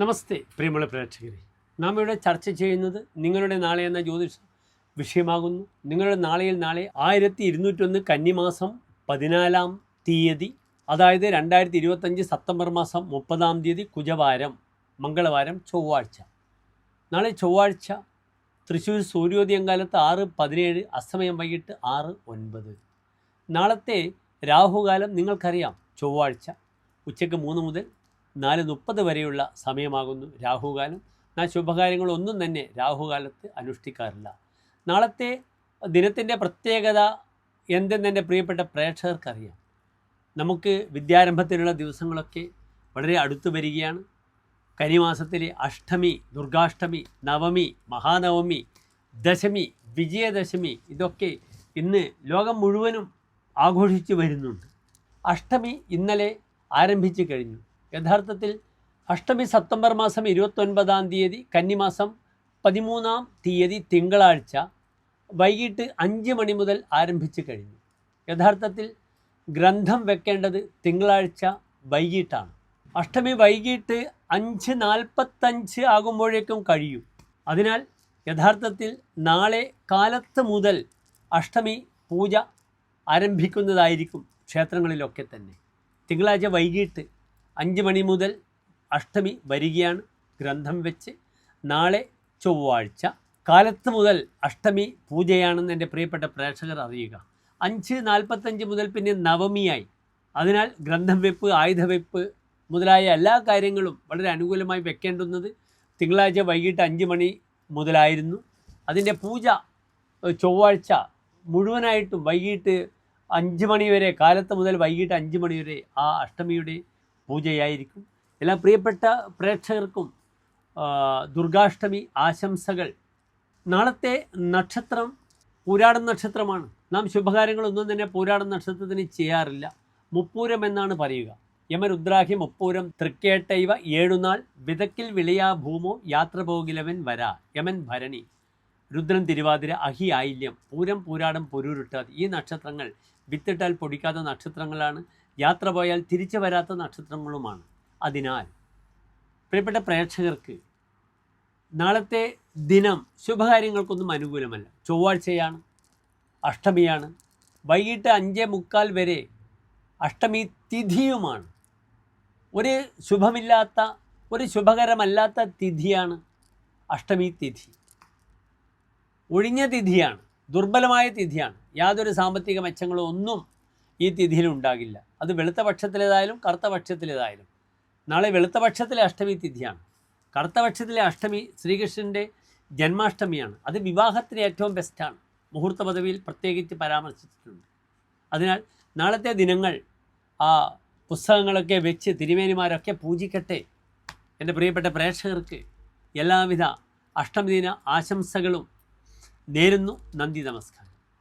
നമസ്തേ പ്രിയമുള്ള പ്രേക്ഷകരെ. നാം ഇവിടെ ചർച്ച ചെയ്യുന്നത് നിങ്ങളുടെ നാളെ എന്ന ജ്യോതിഷ വിഷയമാകുന്നു. നിങ്ങളുടെ നാളെയിൽ നാളെ ആയിരത്തി ഇരുന്നൂറ്റൊന്ന് കന്നിമാസം പതിനാലാം തീയതി അതായത് രണ്ടായിരത്തി ഇരുപത്തഞ്ച് സെപ്റ്റംബർ മാസം മുപ്പതാം തീയതി കുജവാരം മംഗളവാരം ചൊവ്വാഴ്ച. നാളെ ചൊവ്വാഴ്ച തൃശ്ശൂർ സൂര്യോദയം കാലത്ത് ആറ് പതിനേഴ് അസമയം വൈകിട്ട് ആറ് ഒൻപത്. നാളത്തെ രാഹുകാലം നിങ്ങൾക്കറിയാം ചൊവ്വാഴ്ച. ഉച്ചയ്ക്ക് മൂന്ന് മുതൽ നാല് മുപ്പത് വരെയുള്ള സമയമാകുന്നു രാഹുകാലം. എന്നാൽ ശുഭകാര്യങ്ങളൊന്നും തന്നെ രാഹുകാലത്ത് അനുഷ്ഠിക്കാറില്ല. നാളത്തെ ദിനത്തിന്റെ പ്രത്യേകത എന്തെന്ന് എന്റെ പ്രിയപ്പെട്ട പ്രേക്ഷകർക്കറിയാം. നമുക്ക് വിദ്യാരംഭത്തിലുള്ള ദിവസങ്ങളൊക്കെ വളരെ അടുത്തു വരികയാണ്. കനിമാസത്തിലെ അഷ്ടമി ദുർഗാഷ്ടമി നവമി മഹാനവമി ദശമി വിജയദശമി ഇതൊക്കെ ഇന്ന് ലോകം മുഴുവനും ആഘോഷിച്ചു വരുന്നുണ്ട്. അഷ്ടമി ഇന്നലെ ആരംഭിച്ചു കഴിഞ്ഞു. യഥാർത്ഥത്തിൽ അഷ്ടമി സെപ്റ്റംബർ മാസം ഇരുപത്തൊൻപതാം തീയതി കന്നിമാസം പതിമൂന്നാം തീയതി തിങ്കളാഴ്ച വൈകിട്ട് അഞ്ച് മണി മുതൽ ആരംഭിച്ചു കഴിഞ്ഞു. യഥാർത്ഥത്തിൽ ഗ്രന്ഥം വെക്കേണ്ടത് തിങ്കളാഴ്ച വൈകിട്ടാണ്. അഷ്ടമി വൈകിട്ട് അഞ്ച് നാൽപ്പത്തഞ്ച് ആകുമ്പോഴേക്കും കഴിയും. അതിനാൽ യഥാർത്ഥത്തിൽ നാളെ കാലത്ത് മുതൽ അഷ്ടമി പൂജ ആരംഭിക്കുന്നതായിരിക്കും ക്ഷേത്രങ്ങളിലൊക്കെ തന്നെ. തിങ്കളാഴ്ച വൈകിട്ട് അഞ്ച് മണി മുതൽ അഷ്ടമി വരികയാണ് ഗ്രന്ഥം വെച്ച്. നാളെ ചൊവ്വാഴ്ച. കാലത്ത് മുതൽ അഷ്ടമി പൂജയാണെന്ന് എന്റെ പ്രിയപ്പെട്ട പ്രേക്ഷകർ അറിയുക. അഞ്ച് നാൽപ്പത്തഞ്ച് മുതൽ പിന്നെ നവമിയായി. അതിനാൽ ഗ്രന്ഥം വെപ്പ് ആയുധവെപ്പ് മുതലായ എല്ലാ കാര്യങ്ങളും വളരെ അനുകൂലമായി വെക്കേണ്ടുന്നത് തിങ്കളാഴ്ച വൈകിട്ട് അഞ്ച് മണി മുതലായിരുന്നു. അതിന്റെ പൂജ ചൊവ്വാഴ്ച മുഴുവനായിട്ടും വൈകിട്ട് അഞ്ച് മണി വരെ കാലത്ത് മുതൽ വൈകിട്ട് അഞ്ച് മണി വരെ ആ അഷ്ടമിയുടെ പൂജയായിരിക്കും. എല്ലാ പ്രിയപ്പെട്ട പ്രേക്ഷകർക്കും ദുർഗാഷ്ടമി ആശംസകൾ. നാളത്തെ നക്ഷത്രം പൂരാടം നക്ഷത്രമാണ്. നാം ശുഭകാര്യങ്ങളൊന്നും തന്നെ പൂരാടം നക്ഷത്രത്തിന് ചെയ്യാറില്ല. മുപ്പൂരം എന്നാണ് പറയുക. യമരുദ്രാഹി മുപ്പൂരം തൃക്കേട്ടൈവ ഏഴുനാൾ വിതക്കിൽ വിളയാ ഭൂമോ യാത്ര പോകിലവൻ വരാ യമൻ ഭരണി രുദ്രൻ തിരുവാതിര അഹി ആയില്യം പൂരം പൂരാടം പൊരുരുട്ടാതി. ഈ നക്ഷത്രങ്ങൾ വിത്തിട്ടാൽ പൊടിക്കാത്ത നക്ഷത്രങ്ങളാണ്. യാത്ര പോയാൽ തിരിച്ചു വരാത്ത നക്ഷത്രങ്ങളുമാണ്. അതിനാൽ പ്രിയപ്പെട്ട പ്രേക്ഷകർക്ക് നാളത്തെ ദിനം ശുഭകാര്യങ്ങൾക്കൊന്നും അനുകൂലമല്ല. ചൊവ്വാഴ്ചയാണ് അഷ്ടമിയാണ് വൈകിട്ട് അഞ്ചേ മുക്കാൽ വരെ അഷ്ടമി തിഥിയുമാണ്. ഒരു ശുഭമില്ലാത്ത ഒരു ശുഭകരമല്ലാത്ത തിഥിയാണ് അഷ്ടമി തിഥി. ഒഴിഞ്ഞ തിഥിയാണ് ദുർബലമായ തിഥിയാണ്. യാതൊരു സാമ്പത്തിക മെച്ചങ്ങളോ ഒന്നും ഈ തിഥിയിൽ ഉണ്ടാകില്ല അത് വെളുത്ത പക്ഷത്തിലേതായാലും കറുത്ത പക്ഷത്തിലേതായാലും. നാളെ വെളുത്ത പക്ഷത്തിലെ അഷ്ടമി തിഥിയാണ്. കറുത്ത പക്ഷത്തിലെ അഷ്ടമി ശ്രീകൃഷ്ണന്റെ ജന്മാഷ്ടമിയാണ്. അത് വിവാഹത്തിന് ഏറ്റവും ബെസ്റ്റാണ്. മുഹൂർത്ത പദവിയിൽ പ്രത്യേകിച്ച് പരാമർശിച്ചിട്ടുണ്ട്. അതിനാൽ നാളത്തെ ദിനങ്ങൾ ആ പുസ്തകങ്ങളൊക്കെ വെച്ച് തിരുമേനിമാരൊക്കെ പൂജിക്കട്ടെ. എന്റെ പ്രിയപ്പെട്ട പ്രേക്ഷകർക്ക് എല്ലാവിധ അഷ്ടമിദിന ആശംസകളും നേരുന്നു. നന്ദി നമസ്കാരം.